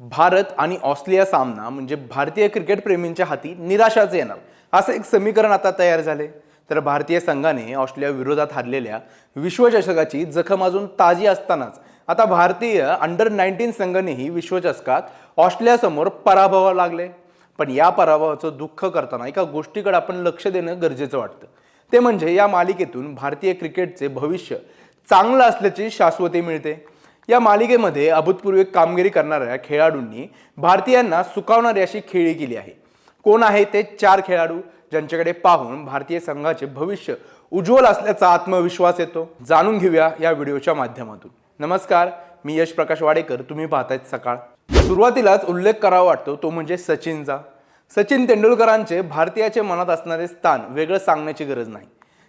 भारत आणि ऑस्ट्रेलिया सामना म्हणजे भारतीय क्रिकेटप्रेमींच्या हाती निराशाच येणार असं एक समीकरण आता तयार झाले तर भारतीय संघाने ऑस्ट्रेलिया विरोधात हरलेल्या विश्वचषकाची जखम अजून ताजी असतानाच आता भारतीय अंडर नाईन्टीन संघानेही विश्वचषकात ऑस्ट्रेलियासमोर पराभवा लागले. पण या पराभवाचं दुःख करताना एका गोष्टीकडे आपण लक्ष देणं गरजेचं वाटतं. ते म्हणजे या मालिकेतून भारतीय क्रिकेटचे भविष्य चांगलं असल्याची शाश्वती मिळते. या मालिकेमध्ये अभूतपूर्व कामगिरी करणाऱ्या खेळाडूंनी भारतीयांना सुकावणारी अशी खेळी केली आहे. कोण आहे ते चार खेळाडू ज्यांच्याकडे पाहून भारतीय संघाचे भविष्य उज्ज्वल असल्याचा आत्मविश्वास येतो? जाणून घेऊया या व्हिडिओच्या माध्यमातून. नमस्कार मी यश प्रकाश वाडेकर. तुम्ही पाहतायत सकाळ. सुरुवातीलाच उल्लेख करावा वाटतो तो म्हणजे सचिनचा. सचिन तेंडुलकरांचे भारतीयाचे मनात असणारे स्थान वेगळं सांगण्याची गरज नाही.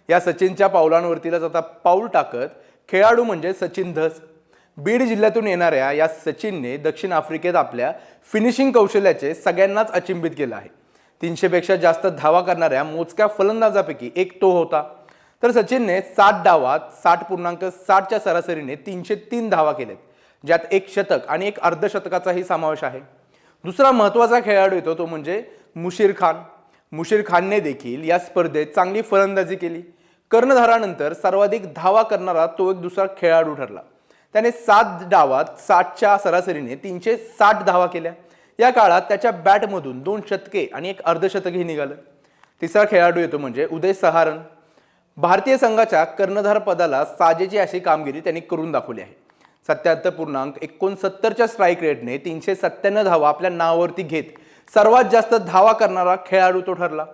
या सचिनच्या पावलांवरतीलाच आता पाऊल टाकत खेळाडू म्हणजे सचिन धस. बीड जिल्ह्यातून येणाऱ्या या सचिनने दक्षिण आफ्रिकेत आपल्या फिनिशिंग कौशल्याचे सगळ्यांनाच अचिंबित केलं आहे. तीनशेपेक्षा जास्त धावा करणाऱ्या मोजक्या फलंदाजापैकी एक तो होता. तर सचिनने सात डावात साठ पूर्णांक साठच्या सरासरीने तीनशे तीन धावा केलेत ज्यात एक शतक आणि एक अर्धशतकाचाही समावेश आहे. दुसरा महत्त्वाचा खेळाडू येतो तो म्हणजे मुशीर खान. मुशीर खानने देखील या स्पर्धेत चांगली फलंदाजी केली. कर्णधारानंतर सर्वाधिक धावा करणारा तो एक दुसरा खेळाडू ठरला. त्याने सात डावात साठच्या सरासरीने तीनशे साठ धावा केल्या. या काळात त्याच्या बॅटमधून दोन शतके आणि एक अर्धशतकही निघालं. तिसरा खेळाडू येतो म्हणजे उदय सहारण. भारतीय संघाच्या कर्णधार पदाला साजेची अशी कामगिरी त्यांनी करून दाखवली आहे. सत्याहत्तर पूर्णांक एकोणसत्तरच्या स्ट्राईक रेटने तीनशे सत्त्याण्णव धावा आपल्या नावावरती घेत सर्वात जास्त धावा करणारा खेळाडू तो ठरला.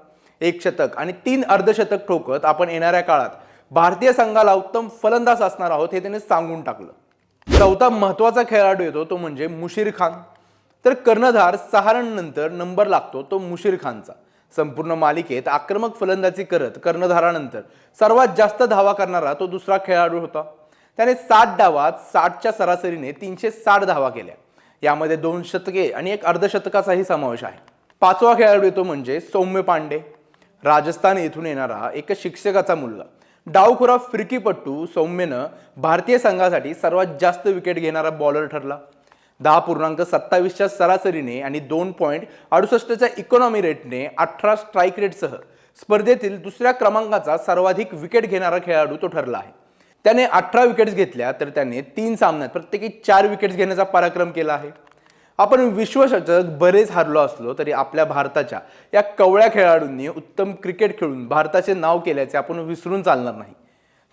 एक शतक आणि तीन अर्धशतक ठोकत आपण येणाऱ्या काळात भारतीय संघाला उत्तम फलंदाज असणार आहोत हे त्याने सांगून टाकलं. चौथा महत्त्वाचा खेळाडू येतो तो म्हणजे मुशीर खान. तर कर्णधार सहारणनंतर नंबर लागतो तो मुशीर खानचा. संपूर्ण मालिकेत आक्रमक फलंदाजी करत कर्णधारानंतर सर्वात जास्त धावा करणारा तो दुसरा खेळाडू होता. त्याने सात डावात साठच्या सरासरीने तीनशे साठ धावा केल्या. यामध्ये दोन शतके आणि एक अर्धशतकाचाही समावेश आहे. पाचवा खेळाडू येतो म्हणजे सौम्य पांडे. राजस्थान येथून येणारा एक शिक्षकाचा मुलगा. डावखुरा फिरकीपट्टू सौम्यनं भारतीय संघासाठी सर्वात जास्त विकेट घेणारा बॉलर ठरला. दहा पूर्णांक सत्तावीसच्या सरासरीने आणि दोन पॉईंट अडुसष्टच्या इकॉनॉमी रेटने अठरा स्ट्राईक रेटसह स्पर्धेतील दुसऱ्या क्रमांकाचा सर्वाधिक विकेट घेणारा खेळाडू तो ठरला आहे. त्याने अठरा विकेट्स घेतल्या तर त्याने तीन सामन्यात प्रत्येकी चार विकेट्स घेण्याचा पराक्रम केला आहे. आपण विश्वचषक बरेच हारलो असलो तरी आपल्या भारताच्या या कवळ्या खेळाडूंनी उत्तम क्रिकेट खेळून भारताचे नाव केल्याचे आपण विसरून चालणार नाही.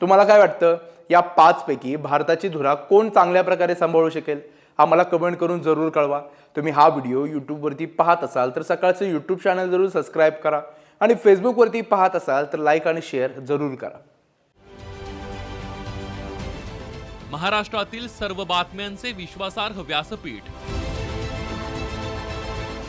तुम्हाला काय वाटतं? या पाचपैकी भारताची धुरा कोण चांगल्या प्रकारे सांभाळू शकेल? आम्हाला कमेंट करून जरूर कळवा. तुम्ही हा व्हिडिओ यूट्यूबवरती पाहत असाल तर सकाळचं यूट्यूब चॅनल जरूर सबस्क्राईब करा आणि फेसबुकवरती पाहत असाल तर लाईक आणि शेअर जरूर करा. महाराष्ट्रातील सर्व बातम्यांचे विश्वासार्ह व्यासपीठ